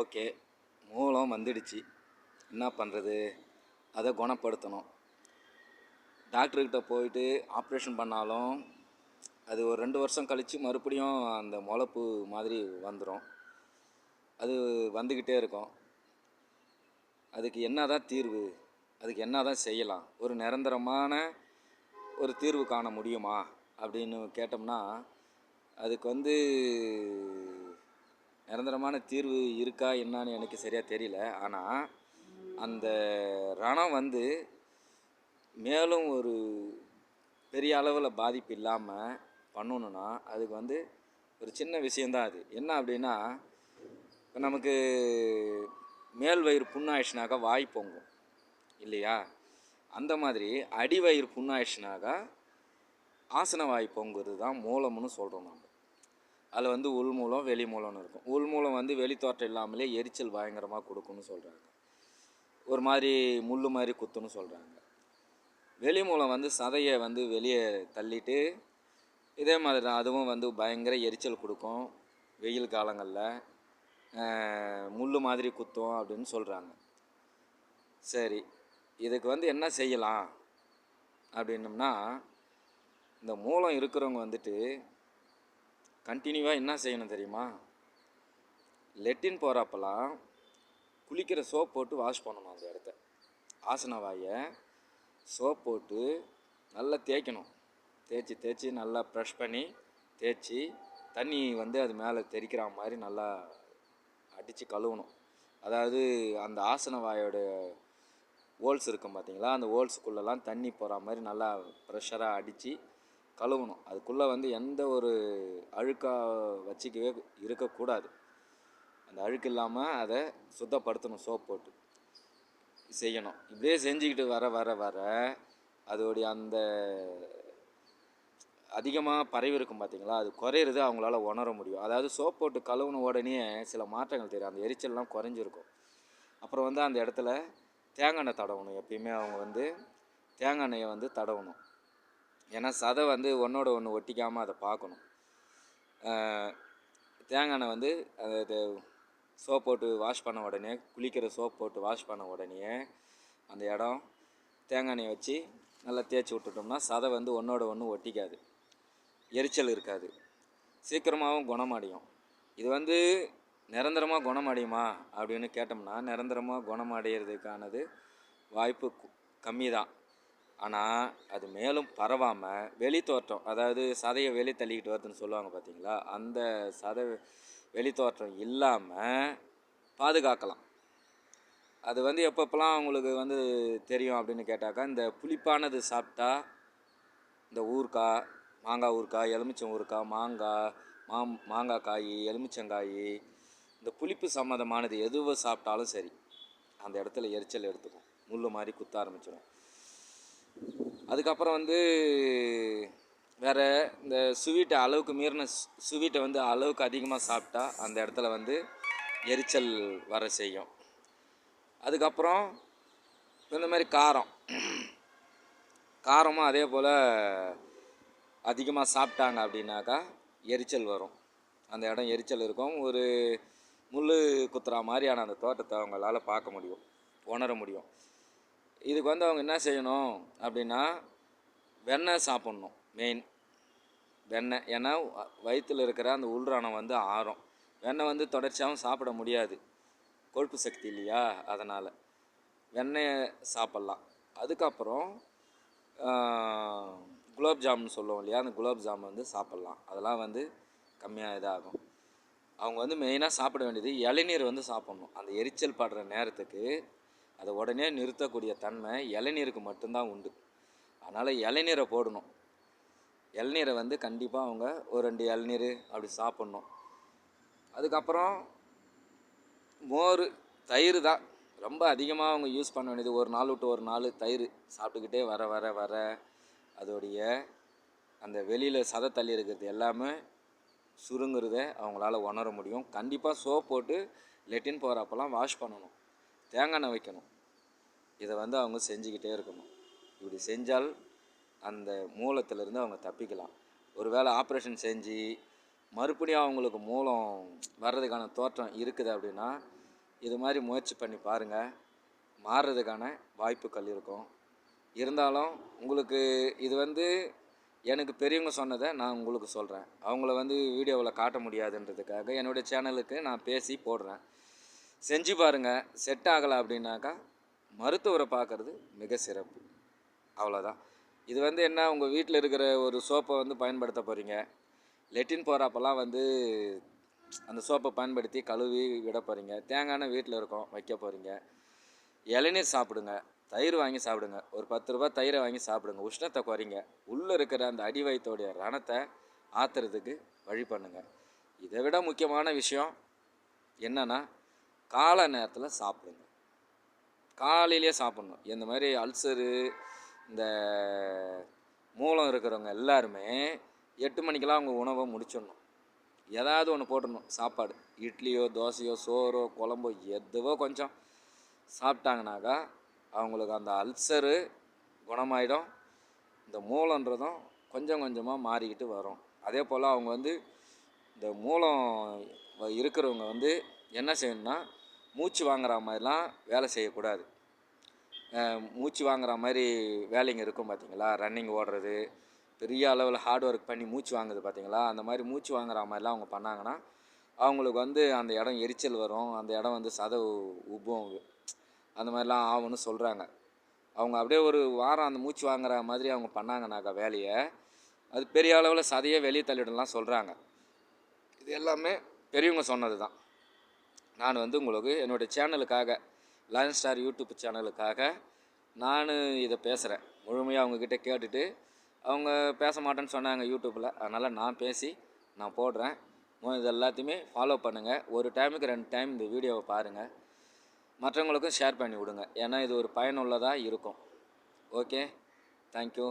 Okay மூலம் வந்துடுச்சு. என்ன பண்ணுறது அதை குணப்படுத்தணும். டாக்டர்கிட்ட போயிட்டு ஆப்ரேஷன் பண்ணாலும் அது ஒரு ரெண்டு வருஷம் கழித்து மறுபடியும் அந்த முளப்பு மாதிரி வந்துடும் அது வந்துக்கிட்டே இருக்கும். அதுக்கு என்ன தான் தீர்வு? அதுக்கு என்ன தான் செய்யலாம்? ஒரு நிரந்தரமான ஒரு தீர்வு காண முடியுமா? அப்படின்னு கேட்டோம்னா அதுக்கு வந்து நிரந்தரமான தீர்வு இருக்கா என்னன்னு எனக்கு சரியாக தெரியல. ஆனால் அந்த ரணம் வந்து மேலும் ஒரு பெரிய அளவில் பாதிப்பு இல்லாமல் பண்ணணுன்னா அதுக்கு வந்து ஒரு சின்ன விஷயந்தான் அது. என்ன அப்படின்னா இப்போ நமக்கு மேல் வயிறு புண்ணாயிடுச்சுனாக்கா வாய் பொங்கும். இல்லையா? அந்த மாதிரி அடி வயிறு புண்ணாயிடுச்சுனாக்கா ஆசன வாய் பொங்குறது தான் மூலம்னு சொல்கிறோம் நம்ம அதில் வந்து உள் மூலம் வெளி மூலம்னு இருக்கும். உள் மூலம் வந்து வெளித்தோற்றம் இல்லாமலே எரிச்சல் பயங்கரமாக கொடுக்குன்னு சொல்கிறாங்க ஒரு மாதிரி முள் மாதிரி குத்துன்னு சொல்கிறாங்க வெளி மூலம் வந்து சதையை வந்து வெளியே தள்ளிட்டு இதே மாதிரி தான் அதுவும் வந்து பயங்கர எரிச்சல் கொடுக்கும் வெயில் காலங்களில். முள் மாதிரி குத்தும் அப்படின்னு சொல்கிறாங்க சரி இதுக்கு வந்து என்ன செய்யலாம்? அப்படின்னம்னா இந்த மூலம் இருக்கிறவங்க வந்துட்டு கண்டினியூவாக என்ன செய்யணும் தெரியுமா? லெட்டின் போகிறப்பெல்லாம் குளிக்கிற சோப் போட்டு வாஷ் பண்ணணும் அந்த இடத்த. ஆசன வாயை சோப் போட்டு நல்லா தேய்க்கணும். தேய்ச்சி தேய்ச்சி நல்லா ப்ரஷ் பண்ணி தேய்ச்சி தண்ணி வந்து அது மேலே தெறிக்கிற மாதிரி நல்லா அடித்து கழுவணும். அதாவது அந்த ஆசன வாயோட ஹோல்ஸ் இருக்கும் பார்த்தீங்களா அந்த ஹோல்ஸுக்குள்ளெல்லாம் தண்ணி போகிற மாதிரி நல்லா ப்ரெஷராக அடித்து கழுவணும். அதுக்குள்ளே வந்து எந்த ஒரு அழுக்காக வச்சிக்கவே இருக்கக்கூடாது. அந்த அழுக்கு இல்லாமல் அதை சுத்தப்படுத்தணும் சோப் போட்டு. செய்யணும். இப்படியே செஞ்சுக்கிட்டு வர வர வர அதோடைய அந்த அதிகமாக பரவி இருக்கும் பார்த்தீங்களா அது குறையிறது அவங்களால உணர முடியும். அதாவது சோப் போட்டு கழுவுன உடனே சில மாற்றங்கள் தெரியும். அந்த எரிச்சல்லாம் குறைஞ்சிருக்கும். அப்புறம் வந்து அந்த இடத்துல தேங்காய் எண்ணெய் தடவணும். எப்பயுமே அவங்க வந்து தேங்காய் எண்ணெயை வந்து தடவணும். ஏன்னா சதை வந்து ஒன்றோட ஒன்று ஒட்டிக்காமல் அதை பார்க்கணும். தேங்காய் எண்ணெய் வந்து அது சோப் போட்டு வாஷ் பண்ண உடனே குளிக்கிற சோப் போட்டு வாஷ் பண்ண உடனே அந்த இடம் தேங்காய் எண்ணெயை வச்சு நல்லா தேய்ச்சி விட்டுட்டோம்னா சதை வந்து ஒன்றோட ஒன்று ஒட்டிக்காது. எரிச்சல் இருக்காது. சீக்கிரமாகவும் குணமடையும். இது வந்து நிரந்தரமாக குணமடையுமா அப்படின்னு கேட்டோம்னா நிரந்தரமாக குணமடைகிறதுக்கானது வாய்ப்பு கம்மி தான் ஆனால் அது மேலும் பரவாமல் வெளி தோற்றம் அதாவது சதையை வெளி தள்ளிக்கிட்டு வருதுன்னு சொல்லுவாங்க பார்த்தீங்களா அந்த சதை வெளி தோற்றம் இல்லாமல் பாதுகாக்கலாம். அது வந்து எப்பப்பெல்லாம் அவங்களுக்கு வந்து தெரியும் அப்படின்னு கேட்டாக்கா இந்த புளிப்பானது சாப்பிட்டா இந்த ஊறுகாய் மாங்காய் ஊறுகாய் எலுமிச்சம் ஊறுகாய் மாங்காய் மா மாங்காய் காய் எலுமிச்சங்காய் இந்த புளிப்பு சம்மந்தமானது எதுவை சாப்பிட்டாலும் சரி அந்த இடத்துல எரிச்சல் எடுத்துக்கும். முள் மாதிரி குத்த ஆரம்பிச்சிடும் அதுக்கப்புறம் வந்து வேறு இந்த ஸ்வீட்டை அளவுக்கு மீறின ஸ்வீட்டை வந்து அளவுக்கு அதிகமாக சாப்பிட்டா அந்த இடத்துல வந்து எரிச்சல் வர செய்யும். அதுக்கப்புறம் இந்த மாதிரி காரம். காரமும் அதே போல் அதிகமாக சாப்பிட்டாங்க அப்படின்னாக்கா எரிச்சல் வரும். அந்த இடம் எரிச்சல் இருக்கும். ஒரு முள் குத்துறா மாதிரியான அந்த தோட்டத்தை அவங்களால பார்க்க முடியும் உணர முடியும். இதுக்கு வந்து அவங்க என்ன செய்யணும் அப்படின்னா வெண்ணெய் சாப்பிட்ணும் மெயின் வெண்ணெய் ஏன்னா வயிற்றில் இருக்கிற அந்த உள்ராணம் வந்து ஆறும். வெண்ணெய் வந்து தொடர்ச்சியாகவும் சாப்பிட முடியாது. கொழுப்பு சக்தி இல்லையா? அதனால் வெண்ணெயை சாப்பிட்லாம். அதுக்கப்புறம் குலாப் ஜாமுன் சொல்லுவோம் இல்லையா? அந்த குலாப் ஜாமுன் வந்து சாப்பிட்லாம். அதெல்லாம் வந்து கம்மியாக இதாகும். அவங்க வந்து மெயினாக சாப்பிட வேண்டியது இளநீர் வந்து சாப்பிட்ணும். அந்த எரிச்சல் படுற நேரத்துக்கு அதை உடனே நிறுத்தக்கூடிய தன்மை இளநீருக்கு மட்டும்தான் உண்டு. அதனால் இளநீரை போடணும். இளநீரை வந்து கண்டிப்பாக அவங்க ஒரு ரெண்டு இளநீர் அப்படி சாப்பிட்ணும். அதுக்கப்புறம் மோர் தயிர் தான். ரொம்ப அதிகமாக அவங்க யூஸ் பண்ண வேண்டியது ஒரு நாள் விட்டு ஒரு நாள் தயிர் சாப்பிட்டுக்கிட்டே வர வர வர அதோடைய அந்த வெளியில் சதை தள்ளி இருக்கிறது எல்லாமே சுருங்குறத அவங்களால உணர முடியும். கண்டிப்பாக சோப் போட்டு லெட்டின் போகிறப்பெல்லாம் வாஷ் பண்ணணும். தேங்காய் எண்ணெய் வைக்கணும். இதை வந்து அவங்க செஞ்சுக்கிட்டே இருக்கணும். இப்படி செஞ்சால் அந்த மூலத்திலேருந்து அவங்க தப்பிக்கலாம். ஒரு வேளை ஆப்ரேஷன் செஞ்சு மறுபடியும் அவங்களுக்கு மூலம் வர்றதுக்கான தோற்றம் இருக்குது அப்படின்னா இது மாதிரி முயற்சி பண்ணி பாருங்கள் மாறுறதுக்கான வாய்ப்புகள் இருக்கும். இருந்தாலும் உங்களுக்கு இது வந்து எனக்கு பெரியவங்க சொன்னதை நான் உங்களுக்கு சொல்கிறேன் அவங்கள வந்து வீடியோவில் காட்ட முடியாதுன்றதுக்காக என்னுடைய சேனலுக்கு நான் பேசி போடுறேன். செஞ்சு பாருங்கள் செட் ஆகலை அப்படின்னாக்கா மருத்துவரை பார்க்குறது மிக சிறப்பு. அவ்வளோதான் இது வந்து என்ன உங்கள் வீட்டில் இருக்கிற ஒரு சோப்பை வந்து பயன்படுத்த போகிறீங்க லெட்டின் போகிறப்பெல்லாம் வந்து அந்த சோப்பை பயன்படுத்தி கழுவி விட போகிறீங்க தேங்காய் வீட்டில் இருக்கும் வைக்க போகிறீங்க இளநீர் சாப்பிடுங்க தயிர் வாங்கி சாப்பிடுங்க. ஒரு பத்து ரூபாய் தயிரை வாங்கி சாப்பிடுங்க. உஷ்ணத்தை குறைங்க. உள்ளே இருக்கிற அந்த அடி வயிற்றோடைய ரணத்தை ஆத்துறதுக்கு வழி பண்ணுங்கள் இதை விட முக்கியமான விஷயம் என்னென்னா காலை நேரத்தில் சாப்பிடுங்க. காலையிலேயே சாப்பிட்ணும். இந்த மாதிரி அல்சரு இந்த மூலம் இருக்கிறவங்க எல்லாருமே எட்டு மணிக்கெல்லாம் அவங்க உணவை முடிச்சிடணும். ஏதாவது ஒன்று போட்டுடணும். சாப்பாடு. இட்லியோ தோசையோ சோறோ குழம்போ எதுவோ கொஞ்சம் சாப்பிட்டாங்கனாக்கா அவங்களுக்கு அந்த அல்சரு குணமாயிடும். இந்த மூலன்றதும் கொஞ்சம் கொஞ்சமாக மாறிக்கிட்டு வரும். அதே போல் அவங்க வந்து இந்த மூலம் வ- இருக்கிறவங்க வந்து என்ன செய்யணும்னா மூச்சு வாங்குற மாதிரிலாம் வேலை செய்யக்கூடாது. மூச்சு வாங்குற மாதிரி வேலைங்க இருக்கும் பார்த்தீங்களா ரன்னிங் ஓடுறது பெரிய அளவில் ஹார்ட் ஒர்க் பண்ணி மூச்சு வாங்குது பார்த்தீங்களா அந்த மாதிரி மூச்சு வாங்குற மாதிரிலாம் அவங்க பண்ணாங்கன்னா அவங்களுக்கு வந்து அந்த இடம் எரிச்சல் வரும் அந்த இடம் வந்து சத உப்பும் அந்த மாதிரிலாம் ஆகும்னு சொல்கிறாங்க அவங்க அப்படியே ஒரு வாரம் அந்த மூச்சு வாங்குற மாதிரி அவங்க பண்ணாங்கனாக்கா வேலையை அது பெரிய அளவில் சதையே வெளியே தள்ளிடலாம் சொல்கிறாங்க இது எல்லாமே பெரியவங்க சொன்னது தான் நான் வந்து உங்களுக்கு என்னுடைய சேனலுக்காக லயன் ஸ்டார் யூடியூப் சேனலுக்காக நான் இதை பேசுகிறேன் முழுமையாக அவங்கக்கிட்ட கேட்டுட்டு அவங்க பேச மாட்டேன்னு சொன்னாங்க யூடியூப்பில் அதனால் நான் பேசி நான் போடுறேன். இது எல்லாத்தையுமே ஃபாலோ பண்ணுங்கள் ஒரு டைமுக்கு ரெண்டு டைம் இந்த வீடியோவை பாருங்கள் மற்றவங்களுக்கும் ஷேர் பண்ணி விடுங்க. ஏன்னா இது ஒரு பயனுள்ளதாக இருக்கும். Okay thank you